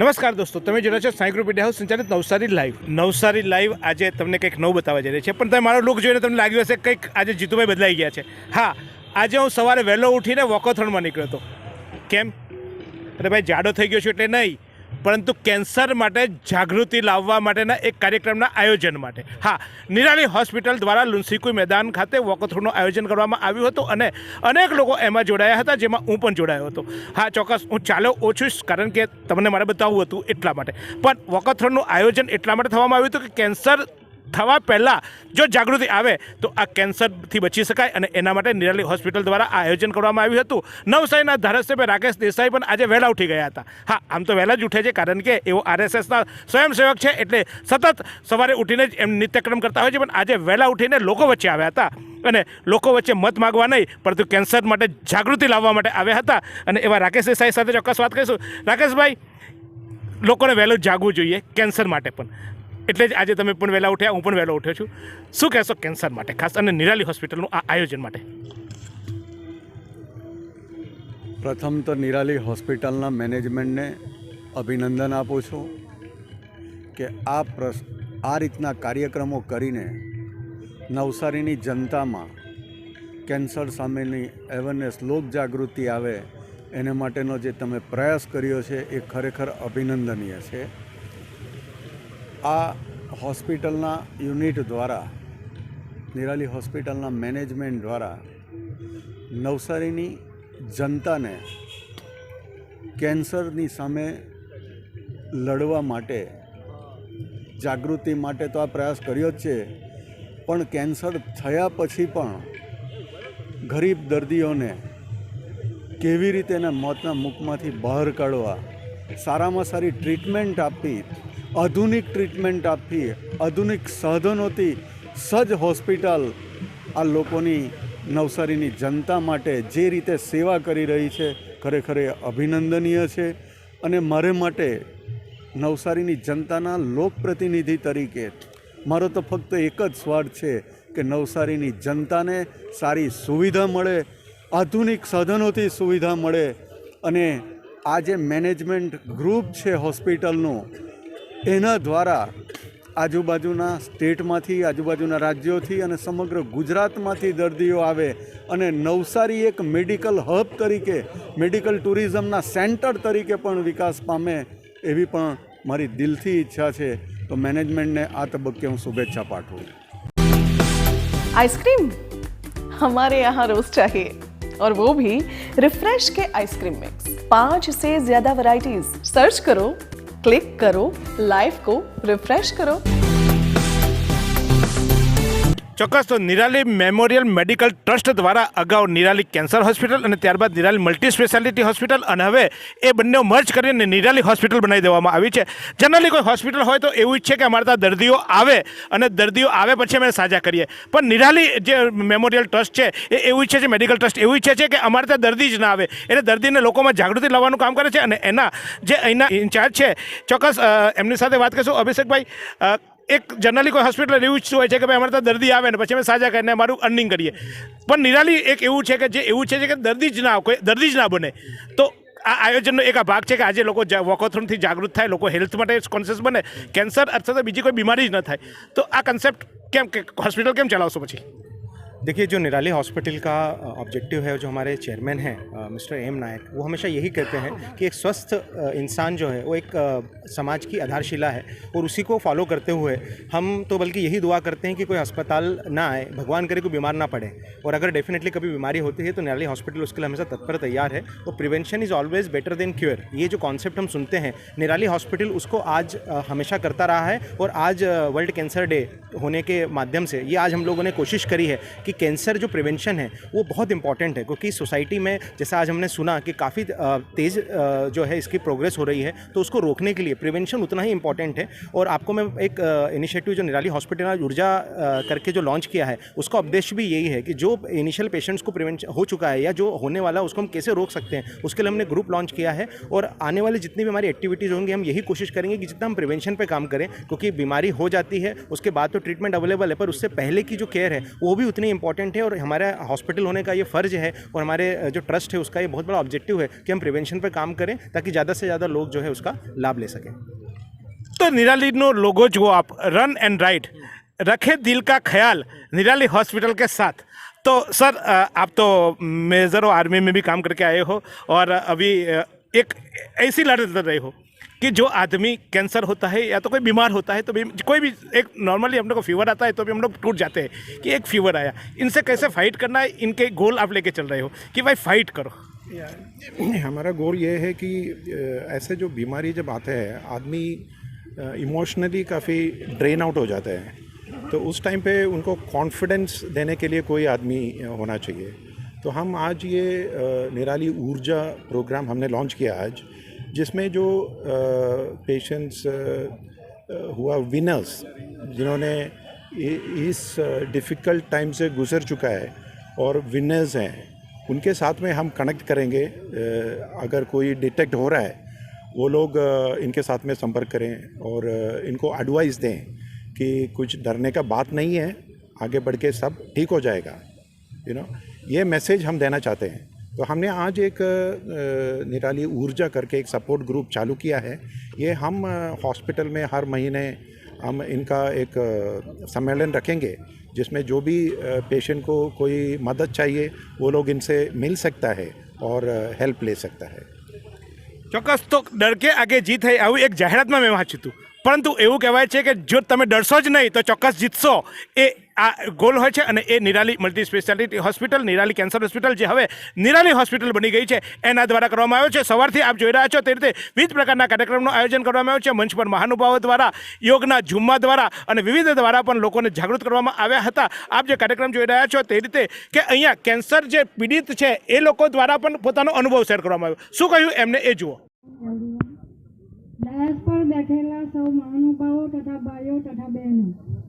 નમસ્કાર દોસ્તો, તમે જોડે છો સાંઈ ગ્રુપ હાઉસ સંચાલિત નવસારી લાઈવ. નવસારી લાઈવ આજે તમને કંઈક નવું બતાવવા જઈ રહી છે, પણ તમે મારો લુક જોઈને તમને લાગ્યું હશે કંઈક આજે જીતુભાઈ બદલાઈ ગયા છે. હા, આજે હું સવારે વહેલો ઉઠીને વોકોથોનમાં નીકળ્યો હતો. કેમ? અરે ભાઈ, જાડો થઈ ગયો છું એટલે નહીં. પરંતુ કેન્સર માટે જાગૃતિ લાવવા માટેના એક કાર્યક્રમના આયોજન માટે. હા, નિરાલી હોસ્પિટલ દ્વારા લુન્સીકુઈ મેદાન ખાતે વોકથ્રુનું આયોજન કરવામાં આવ્યું હતું અને અનેક લોકો એમાં જોડાયા હતા, જેમાં હું પણ જોડાયો હતો. હા, ચોક્કસ, હું ચાલો ઓછું કારણ કે તમને મારે બતાવવું હતું એટલા માટે. પણ વોકથ્રોનનું આયોજન એટલા માટે થવામાં આવ્યું હતું કે કેન્સર થવા પહેલાં જો જાગૃતિ આવે, તો આ કેન્સરથી બચી શકાય અને એના માટે નિરાલી હોસ્પિટલ દ્વારા આ આયોજન કરવામાં આવ્યું હતું. નવસારીના ધારાસભ્ય રાકેશ દેસાઈ પણ આજે વહેલા ઉઠી ગયા હતા. હા, આમ તો વહેલા જ ઉઠે છે, કારણ કે એઓ આરએસએસના સ્વયંસેવક છે, એટલે સતત સવારે ઉઠીને જ એમ નિત્યક્રમ કરતા હોય છે, પણ આજે વહેલા ઉઠીને લોકો વચ્ચે આવ્યા હતા. અને લોકો વચ્ચે મત માગવા નહીં, પરંતુ કેન્સર માટે જાગૃતિ લાવવા માટે આવ્યા હતા. અને એવા રાકેશ દેસાઈ સાથે ચોક્કસ વાત કરીશું. રાકેશભાઈ, લોકોને વહેલું જાગવું જોઈએ, કેન્સર માટે પણ. એટલે જ આજે તમે પણ વહેલા ઉઠ્યા, હું પણ વહેલો ઉઠ્યો છું. શું કહેશો કેન્સર માટે? ખાસ અને નિરાલી હોસ્પિટલનું આ આયોજન માટે. પ્રથમ તો નિરાલી હોસ્પિટલના મેનેજમેન્ટને અભિનંદન આપું છું કે આ પ્રસ, આ રીતના કાર્યક્રમો કરીને નવસારીની જનતામાં કેન્સર સામેની અવેરનેસ લોક જાગૃતિ આવે, એને માટેનો જે તમે પ્રયાસ કર્યો છે, એ ખરેખર અભિનંદનીય છે. આ હોસ્પિટલના યુનિટ દ્વારા, નિરાલી હોસ્પિટલના મેનેજમેન્ટ દ્વારા નવસારીની જનતાને કેન્સરની સામે લડવા માટે, જાગૃતિ માટે તો આ પ્રયાસ કર્યો જ છે, પણ કેન્સર થયા પછી પણ ગરીબ દર્દીઓને કેવી રીતે એના મોતના મુખમાંથી બહાર કાઢવા, સારામાં સારી ટ્રીટમેન્ટ આપવી આધુનિક ટ્રીટમેન્ટ આપવી આધુનિક સાધનોથી સજ્જ હોસ્પિટલ આ લોકોની નવસારીની જનતા માટે જે રીતે સેવા કરી રહી છે, ખરેખર અભિનંદનીય છે. અને મારે માટે નવસારીની જનતાના લોકપ્રતિનિધિ તરીકે મારો તો ફક્ત એક જ સ્વાર્થ છે કે નવસારીની જનતાને સારી સુવિધા મળે, આધુનિક સાધનોથી સુવિધા મળે અને આ જે મેનેજમેન્ટ ગ્રુપ છે હોસ્પિટલનું એના દ્વારા આજુબાજુના સ્ટેટમાંથી આજુબાજુના રાજ્યોથી અને સમગ્ર ગુજરાતમાંથી દર્દીઓ આવે અને નવસારી એક મેડિકલ હબ તરીકે મેડિકલ ટુરિઝમના સેન્ટર તરીકે પણ વિકાસ પામે એવી પણ મારી દિલથી ઈચ્છા છે તો મેનેજમેન્ટને આ તબક્કે હું શુભેચ્છા પાઠવું आइसक्रीम हमारे यहाँ रोज चाहिए और वो भी रिफ्रेश के आइसक्रीम मिक्स पांच से ज्यादा वैरायटीज सर्च करो ક્લિક કરો લાઈવ કો રિફ્રેશ કરો. ચોક્કસ, તો નિરાલી મેમોરિયલ મેડિકલ ટ્રસ્ટ દ્વારા અગાઉ નિરાલી કેન્સર હોસ્પિટલ અને ત્યારબાદ નિરાલી મલ્ટી સ્પેશિયાલિટી હોસ્પિટલ અને હવે એ બંને મર્જ કરીને નિરાલી હોસ્પિટલ બનાવી દેવામાં આવી છે. જનરલી કોઈ હોસ્પિટલ હોય તો એવું જ છે કે અમારા ત્યાં દર્દીઓ આવે અને દર્દીઓ આવે પછી અમે સાજા કરીએ. પણ નિરાલી જે મેમોરિયલ ટ્રસ્ટ છે એ એવું છે મેડિકલ ટ્રસ્ટ એવું ઈચ્છે છે કે અમારે ત્યાં દર્દી જ ના આવે. એટલે દર્દીને લોકોમાં જાગૃતિ લાવવાનું કામ કરે છે અને એના જે અહીંના ઇન્ચાર્જ છે, ચોક્કસ એમની સાથે વાત કરીશું અભિષેકભાઈ. એક જનરલી કોઈ હોસ્પિટલ એવું ઈચ્છતું હોય છે કે ભાઈ અમારે ત્યાં દર્દી આવે ને પછી અમે સાજા કરીને અમારું અર્નિંગ કરીએ. પણ નિરાલી એક એવું છે કે જે એવું છે કે દર્દી જ ના કોઈ દર્દી જ ના બને. તો આ આયોજનનો એક આ ભાગ છે કે આજે લોકો વોકોથ્રોનથી જાગૃત થાય, લોકો હેલ્થ માટે કોન્શિયસ બને. કેન્સર અથવા તો બીજી કોઈ બીમારી જ ન થાય. તો આ કન્સેપ્ટ કેમ કે હોસ્પિટલ કેમ ચલાવશો પછી? देखिए, जो निराली हॉस्पिटल का ऑब्जेक्टिव है, जो हमारे चेयरमैन हैं मिस्टर एम नायक, वो हमेशा यही कहते हैं कि एक स्वस्थ इंसान जो है, वो एक समाज की आधारशिला है और उसी को फॉलो करते हुए हम तो बल्कि यही दुआ करते हैं कि कोई अस्पताल ना आए, भगवान करे कोई बीमार ना पड़े और अगर डेफिनेटली कभी बीमारी होती है तो निराली हॉस्पिटल उसके लिए हमेशा तत्पर तैयार है और prevention is always better than cure ये जो कॉन्सेप्ट हम सुनते हैं, निराली हॉस्पिटल उसको आज हमेशा करता रहा है और आज वर्ल्ड कैंसर डे होने के माध्यम से ये आज हम लोगों ने कोशिश करी है कि कैंसर जो प्रिवेंशन है, वो बहुत इंपॉर्टेंट है, क्योंकि सोसाइटी में जैसा आज हमने सुना कि काफ़ी तेज़ जो है इसकी प्रोग्रेस हो रही है तो उसको रोकने के लिए प्रिवेंशन उतना ही इंपॉर्टेंट है। और आपको मैं एक इनिशिएटिव जो निराली हॉस्पिटल ऊर्जा करके जो लॉन्च किया है, उसका उद्देश्य भी यही है कि जो इनिशियल पेशेंट्स को प्रिवेंशन हो चुका है या जो होने वाला उसको हम कैसे रोक सकते हैं, उसके लिए हमने ग्रुप लॉन्च किया है। और आने वाली जितनी भी हमारी एक्टिविटीज़ होंगी, हम यही कोशिश करेंगे कि जितना हम प्रिवेंशन पर काम करें, क्योंकि बीमारी हो जाती है, उसके बाद तो ट्रीटमेंट अवेलेबल है, पर उससे पहले की जो केयर है, वो भी उतनी इंपॉर्टेंट है और हमारा हॉस्पिटल होने का ये फ़र्ज़ है और हमारे जो ट्रस्ट है उसका ये बहुत बड़ा ऑब्जेक्टिव है कि हम प्रिवेंशन पर काम करें ताकि ज़्यादा से ज़्यादा लोग जो है उसका लाभ ले सकें। तो निराली नो लोगों जो आप रन एंड राइड रखे दिल का ख्याल निराली हॉस्पिटल के साथ। तो सर आप तो मेजर आर्मी में भी काम करके आए हो और अभी एक ऐसी लड़ रहे हो। कि जो आदमी कैंसर होता है या तो कोई बीमार होता है तो भी कोई भी एक नॉर्मली हम लोग को फीवर आता है तो भी हम लोग टूट जाते हैं कि एक फीवर आया। इनसे कैसे फाइट करना है? इनके गोल आप लेके चल रहे हो कि भाई फाइट करो। हमारा गोल ये है कि ऐसे जो बीमारी जब आते हैं, आदमी इमोशनली काफ़ी ड्रेन आउट हो जाता है। तो उस टाइम पे उनको कॉन्फिडेंस देने के लिए कोई आदमी होना चाहिए। तो हम आज ये निराली ऊर्जा प्रोग्राम हमने लॉन्च किया आज। जिसमें जो पेशेंट्स हुआ विनर्स जिन्होंने इस डिफ़िकल्ट टाइम से गुजर चुका है और विनर्स हैं, उनके साथ में हम कनेक्ट करेंगे। अगर कोई डिटेक्ट हो रहा है, वो लोग इनके साथ में संपर्क करें और इनको एडवाइस दें कि कुछ डरने का बात नहीं है, आगे बढ़ के सब ठीक हो जाएगा। यू नो ये मैसेज हम देना चाहते हैं। तो हमने आज एक अ, निराली ऊर्जा करके एक सपोर्ट ग्रुप चालू किया है ये हम हॉस्पिटल में हर महीने हम इनका एक अ, सम्मेलन रखेंगे जिसमें जो भी पेशेंट को कोई मदद चाहिए वो लोग इनसे मिल सकता है और હેલ્પ લઈ શકતા હૈ ચોક્કસ તો ડર કે આગે જીત થાય આવું એક જાહેરાતમાં મેં વાંચ્યું હતું પરંતુ એવું કહેવાય છે કે જો તમે ડરશો જ નહીં તો ચોક્કસ જીતશો એ આ ગોલ હોય છે અને એ Nirali multi speciality hospital Nirali cancer hospital જે હવે નિરાલી હોસ્પિટલ બની ગઈ છે, એના દ્વારા કરવામાં આવ્યો છે. સવારથી આપ જોઈ રહ્યા છો તે રીતે વિવિધ પ્રકારના કાર્યક્રમનું આયોજન કરવામાં આવ્યું છે. મંચ પર મહાનુભાવો દ્વારા, યોગના ઝુમ્મા દ્વારા અને વિવિધ દ્વારા પણ લોકોને જાગૃત કરવામાં આવ્યા હતા. આપ જે કાર્યક્રમ જોઈ રહ્યા છો તે રીતે કે અહીંયા કેન્સર જે પીડિત છે, એ લોકો દ્વારા પણ પોતાનો અનુભવ શેર કરવામાં આવ્યો. શું કહ્યું એમને એ જુઓ. બેઠેલા સૌ મહાનુભાવો તથા ભાઈઓ તથા બહેનો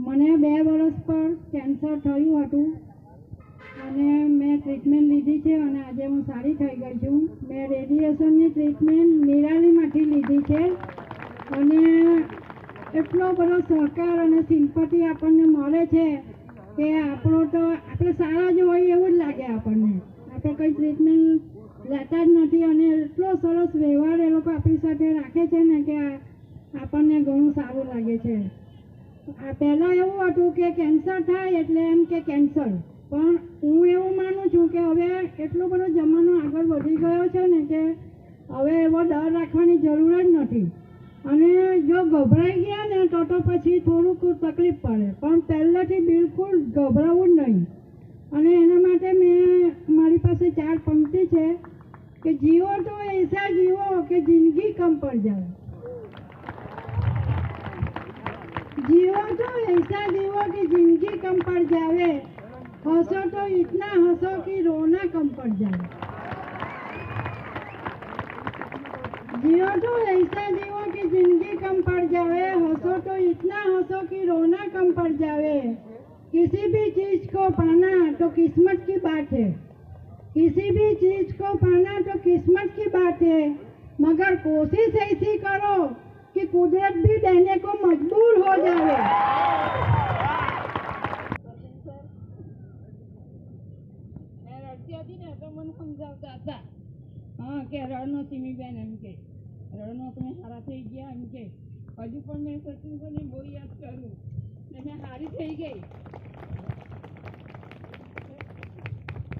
મને બે વર્ષ પર કેન્સર થયું હતું અને મેં ટ્રીટમેન્ટ લીધી છે અને આજે હું સારી થઈ ગઈ છું. મેં રેડિયેશનની ટ્રીટમેન્ટ નિરાલીમાંથી લીધી છે અને એટલો બધો સહકાર અને સિમ્પતિ આપણને મળે છે કે આપણો તો, આપણે સારા જ હોય એવું જ લાગે આપણને. આપણે કંઈ ટ્રીટમેન્ટ લેતા જ નથી અને એટલો સરસ વ્યવહાર એ લોકો આપણી સાથે રાખે છે ને કે આપણને ઘણું સારું લાગે છે. પહેલાં એવું હતું કે કેન્સર થાય એટલે એમ કે કેન્સર પણ હું એવું માનું છું કે હવે એટલો બધો જમાનો આગળ વધી ગયો છે ને કે હવે એવો ડર રાખવાની જરૂર જ નથી. અને જો ગભરાઈ ગયા ને તો તો પછી થોડુંક તકલીફ પડે. પણ પહેલેથી બિલકુલ ગભરાવું જ નહીં. અને એના માટે મેં મારી પાસે ચાર પંક્તિ છે કે જીવો તો એસા જીવો કે જિંદગી કમ પડ જાય. जीवो तो ऐसा जीवो कि ज़िंदगी कम पड़ जावे हंसो तो इतना हंसो कि रोना कम पड़ जाए जियो तो ऐसा जीवो कि ज़िंदगी कम पड़ जावे हंसो तो इतना हंसो कि रोना कम पड़ जावे किसी भी चीज़ को पाना तो किस्मत की बात है किसी भी चीज़ को पाना तो किस्मत की बात है मगर कोशिश ऐसी करो। कि कुदरत भी देने को मजबूर हो जावे રડતી હતી ને તો મને સમજાવતા હતા હા કે રડનો ચીમીબેન એમ કે રડનો તમે સારા થઈ ગયા એમ કે હજુ પણ મેં સચિનભાઈને બહુ યાદ કરું ને મેં સારી થઈ ગઈ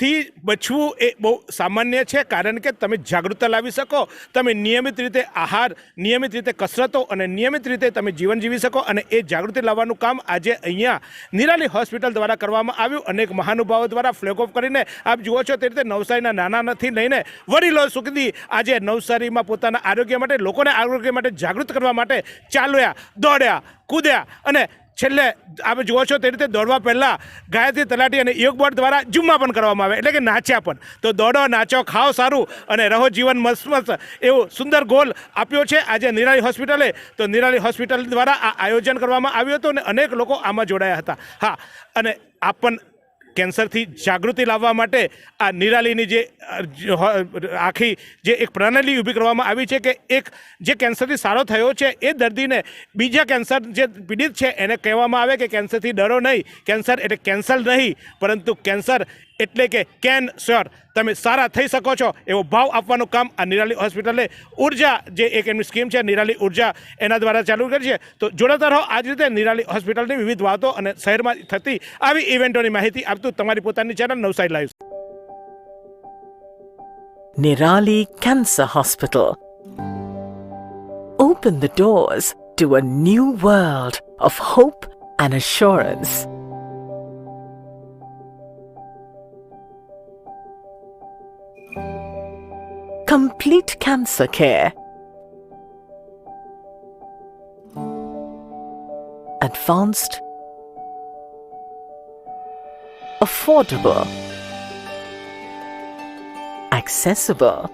કેન્સરથી બચવું એ બહુ સામાન્ય છે, કારણ કે તમે જાગૃતતા લાવી શકો, તમે નિયમિત રીતે આહાર, નિયમિત રીતે કસરતો અને નિયમિત રીતે તમે જીવન જીવી શકો અને એ જાગૃતિ લાવવાનું કામ આજે અહીંયા નિરાલી હોસ્પિટલ દ્વારા કરવામાં આવ્યું. અનેક મહાનુભાવો દ્વારા ફ્લેગ ઓફ કરીને આપ જુઓ છો તે રીતે નવસારીના નાના નથી લઈને વડીલો સુધી આજે નવસારીમાં પોતાના આરોગ્ય માટે, લોકોને આરોગ્ય માટે જાગૃત કરવા માટે ચાલ્યા, દોડ્યા, કૂદ્યા અને છેલ્લે આપણે જુઓ છો તે રીતે દોડવા પહેલાં ગાયત્રી તલાટી અને યોગ બોર્ડ દ્વારા જુમ્મા પણ કરવામાં આવે, એટલે કે નાચ્યા પણ. તો દોડો, નાચો, ખાઓ, સારું અને રહો જીવન મસ્ત મસ્ત એવું સુંદર ગોલ આપ્યો છે આજે નિરાલી હોસ્પિટલે. તો નિરાલી હોસ્પિટલ દ્વારા આ આયોજન કરવામાં આવ્યું હતું અને અનેક લોકો આમાં જોડાયા હતા. હા, અને આપ પણ કેન્સરથી જાગૃતિ લાવવા માટે આ નિરાલીની જે આખી જે એક પ્રણાલી ઊભી કરવામાં આવી છે કે એક જે કેન્સરથી સારો થયો છે એ દર્દીને બીજા કેન્સર જે પીડિત છે એને કહેવામાં આવે કે કેન્સરથી ડરો નહીં. કેન્સર એટલે કેન્સર નહીં, પરંતુ કેન્સર એટલે કે, કેન શ્યોર તમે સારા થઈ શકો છો એવો ભાવ આપવાનું કામ આ નિરાલી હોસ્પિટલે ઊર્જા જે એક એમની સ્કીમ છે, નિરાલી ઊર્જા એના દ્વારા ચાલુ કરી છે તો જોડાતા રહો આ જ રીતે નિરાલી હોસ્પિટલની વિવિધ વાતો અને શહેરમાં થતી આવી ઇવેન્ટોની માહિતી આપતું તમારી પોતાની channel Navsari live Nirali Cancer Hospital. Open the doors to a new world of hope and assurance. Complete cancer care. Advanced. Affordable accessible.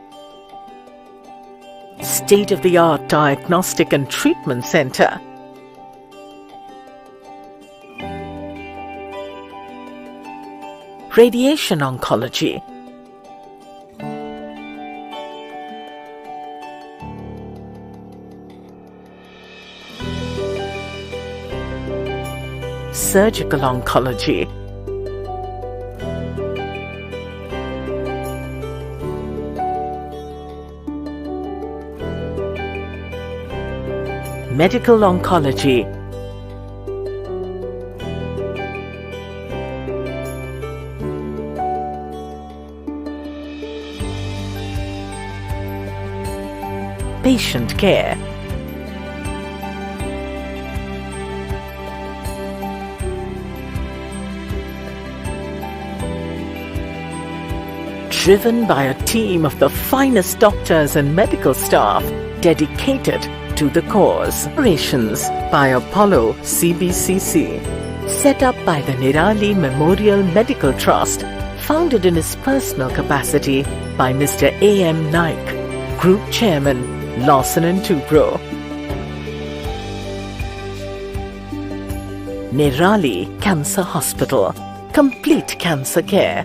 State of the art diagnostic and treatment center. Radiation oncology. Surgical oncology. medical oncology, patient care, driven by a team of the finest doctors and medical staff dedicated to the cause. Operations by Apollo CBCC. Set up by the Nirali Memorial Medical Trust, founded in his personal capacity by Mr. A.M. Naik, Group Chairman, Lawson and Tubro. Nirali Cancer Hospital. Complete cancer care